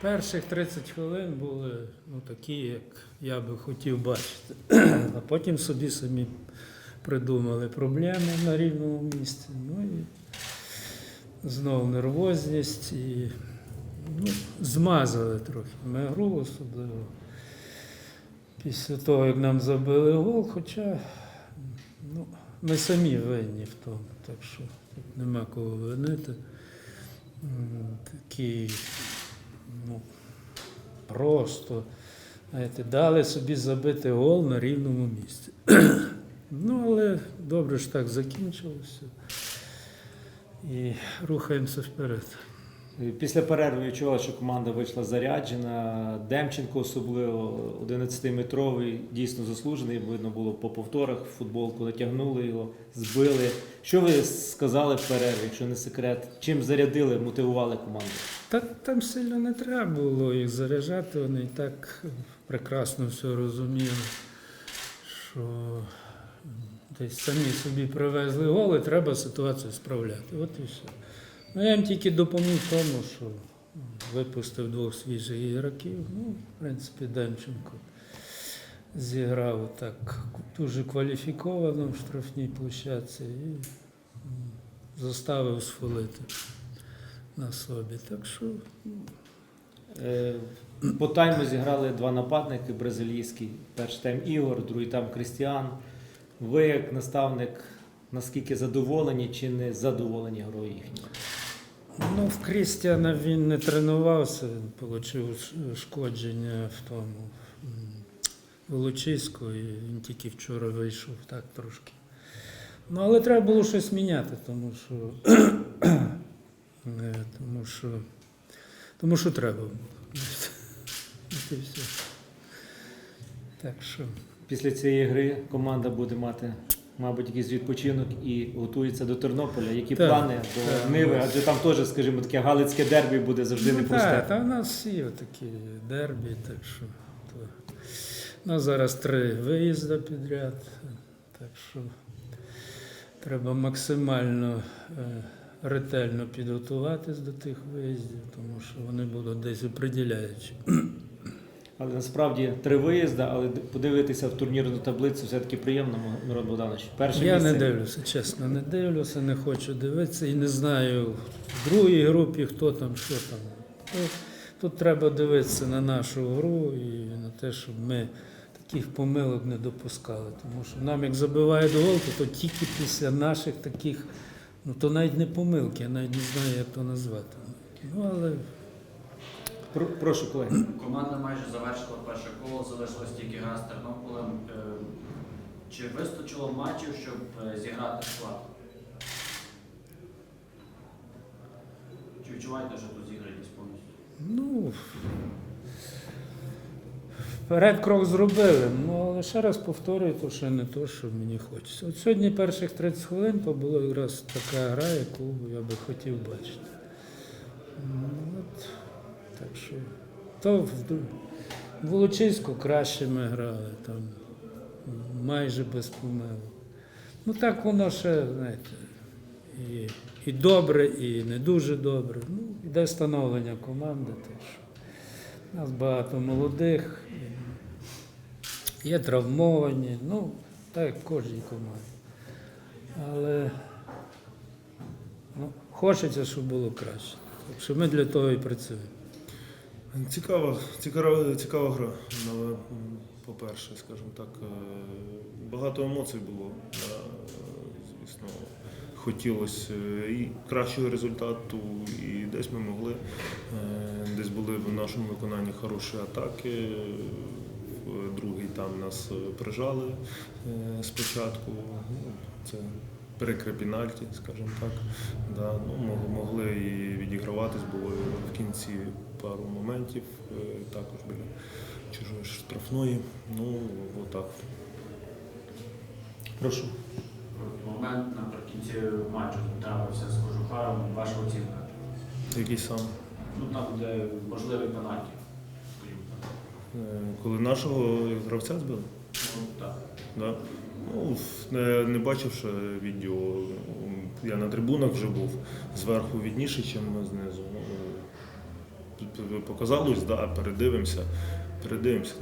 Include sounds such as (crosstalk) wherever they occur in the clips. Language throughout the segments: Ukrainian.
Перших 30 хвилин були ну, такі, як я би хотів бачити. (clears throat) А потім собі самі придумали проблеми на рівному місці. Ну і знову нервозність і ну, змазали трохи ми гру, особливо після того, як нам забили гол, хоча ну, ми самі винні в тому, так що тут нема кого винити. Такий, ну, просто, знаєте, дали собі забити гол на рівному місці. (clears throat) ну, але добре ж так закінчилося. І рухаємося вперед. Після перерви відчували, що команда вийшла заряджена. Демченко особливо 11-метровий, дійсно заслужений. Видно було по повторах. Футболку натягнули його, збили. Що ви сказали в перерві, якщо не секрет? Чим зарядили, мотивували команду? Та там сильно не треба було їх заряджати, вони і так прекрасно все розуміли, що десь самі собі привезли голи, треба ситуацію справляти. От і все. Ну, я їм тільки допоміг тому, що випустив двох свіжих ігроків. Ну, в принципі, Демченко зіграв так дуже кваліфіковано в штрафній площадці і заставив сфолити на собі. Так що Е, По тайму зіграли два нападники бразилійські. Перший тайм Ігор, другий тайм Крістіан. Ви, як наставник, наскільки задоволені чи не задоволені грою їхньою? Ну, в Крістіана він не тренувався, він отримав шкодження в тому Волочиську, і він тільки вчора вийшов так трошки. Ну, але треба було щось міняти, тому що, тому що, тому що треба. От і все. Так що. Після цієї гри команда буде мати, мабуть, якийсь відпочинок і готується до Тернополя. Які Так, плани так. Ниви? Адже там теж, скажімо, таке галицьке дербі буде завжди Ну, непросте. Так, та в нас всі такі дербі, так що то. У нас зараз три виїзди підряд, так що треба максимально е, ретельно підготуватись до тих виїздів, тому що вони будуть десь оприділяючі. Але насправді три виїзди, але подивитися в турнірну таблицю все-таки приємно, Мирон Богданович. Перше Я місце. не дивлюся, чесно, не дивлюся, не хочу дивитися і не знаю в другій групі, хто там, що там. Тут, тут треба дивитися на нашу гру і на те, щоб ми таких помилок не допускали. Тому що нам, як забивають гол, то, то тільки після наших таких, ну то навіть не помилки, я навіть не знаю, як то назвати. Ну, але Про- Прошу, колеги. Команда майже завершила перше коло, залишилось тільки гра з Тернополем. Е, Чи вистачило матчів, щоб е, зіграти склад? Чи відчуваєте, що тут зіграність повністю? Ну, вперед крок зробили. Ну, але ще раз повторюю, то ще не то, що мені хочеться. От сьогодні перших 30 хвилин то була якраз така гра, яку я би хотів бачити. От, так що, то в Волочиську краще ми грали, там майже без помилок. Ну так воно ще, знаєте, і, і добре, і не дуже добре. Ну, йде становлення команди. Що. У нас багато молодих, є травмовані, ну, так як кожній команді. Але ну, хочеться, щоб було краще. Так що ми для того і працюємо. Цікава, цікава, цікава гра. По-перше, скажімо так, е, багато емоцій було. Звісно, хотілося е, і кращого результату, і десь ми могли. е, Десь були в нашому виконанні хороші атаки. В Другий там нас е, прижали е, спочатку. Ну, Це перекри пенальті, скажімо так. Да, ну, могли і відіграватись, було в кінці пару моментів, е, також біля чужої штрафної. Ну, отак. Прошу. Момент наприкінці матчу трапився з кожухаром. Ваша оцінка? Який сам? Ну там, де можливий пенальті. Е, Коли нашого гравця збили? Ну, так. Да. Ну, не, не бачивши відео, я на трибунах вже був зверху відніше, ніж знизу. Ну, показалось, да, передивимося. Передивимося.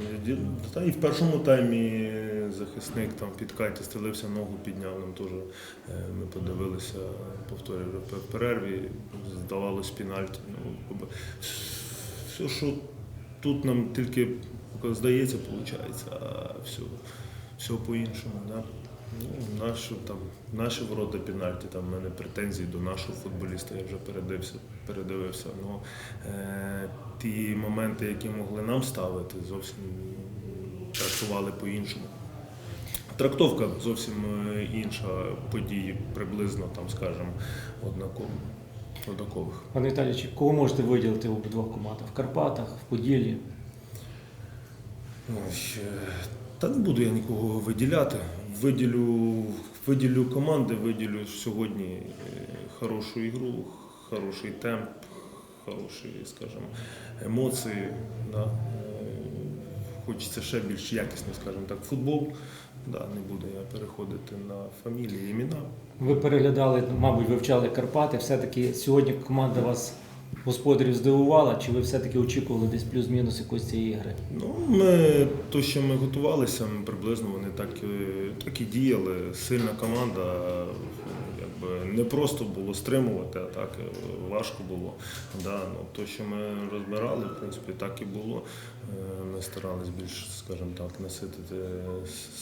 Та і в першому таймі захисник там в підкаті стелився, ногу підняв. Нам теж е, ми подивилися повторюю в перерві. Здавалось пенальті. Ну, все, що тут нам тільки здається, виходить, а все, все по-іншому. Да? Ну, наші, там, наші ворота пенальті, там в мене претензії до нашого футболіста, я вже передивився. передивився. Ну, е, ті моменти, які могли нам ставити, зовсім трактували по-іншому. Трактовка зовсім е, інша події, приблизно, там, скажімо, однаково. Однакових. Пане Віталійович, кого можете виділити в обидвох командах? В Карпатах, в Поділлі? Ой, е, Та не буду я нікого виділяти. Виділю, виділю команди, виділю сьогодні е, хорошу ігру, хороший темп, хороші, скажімо, емоції. Да. Е, Хочеться ще більш якісно, скажімо так, футбол. Да, не буду я переходити на фамілії, імена. Ви переглядали, мабуть, вивчали Карпати. Все-таки сьогодні команда вас господарів здивувала, чи ви все-таки очікували десь плюс-мінус якоїсь цієї ігри? Ну, ми, то, що ми готувалися, ми приблизно вони так, і- так і діяли. Сильна команда, е, якби не просто було стримувати, а так е, важко було. Да, ну, то, що ми розбирали, в принципі, так і було. Е, Ми старались більш, скажімо так, наситити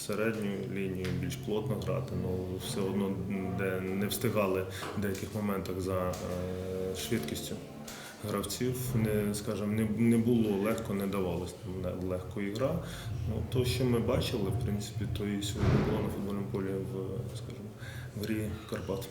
середню лінію, більш плотно грати, але все одно де не встигали в деяких моментах за е, швидкістю гравців. Не, скажімо, не, не було легко, не давалось нам легко ігра. Ну, то, що ми бачили, в принципі, то і сьогодні було на футбольному полі в, скажімо, в Карпат.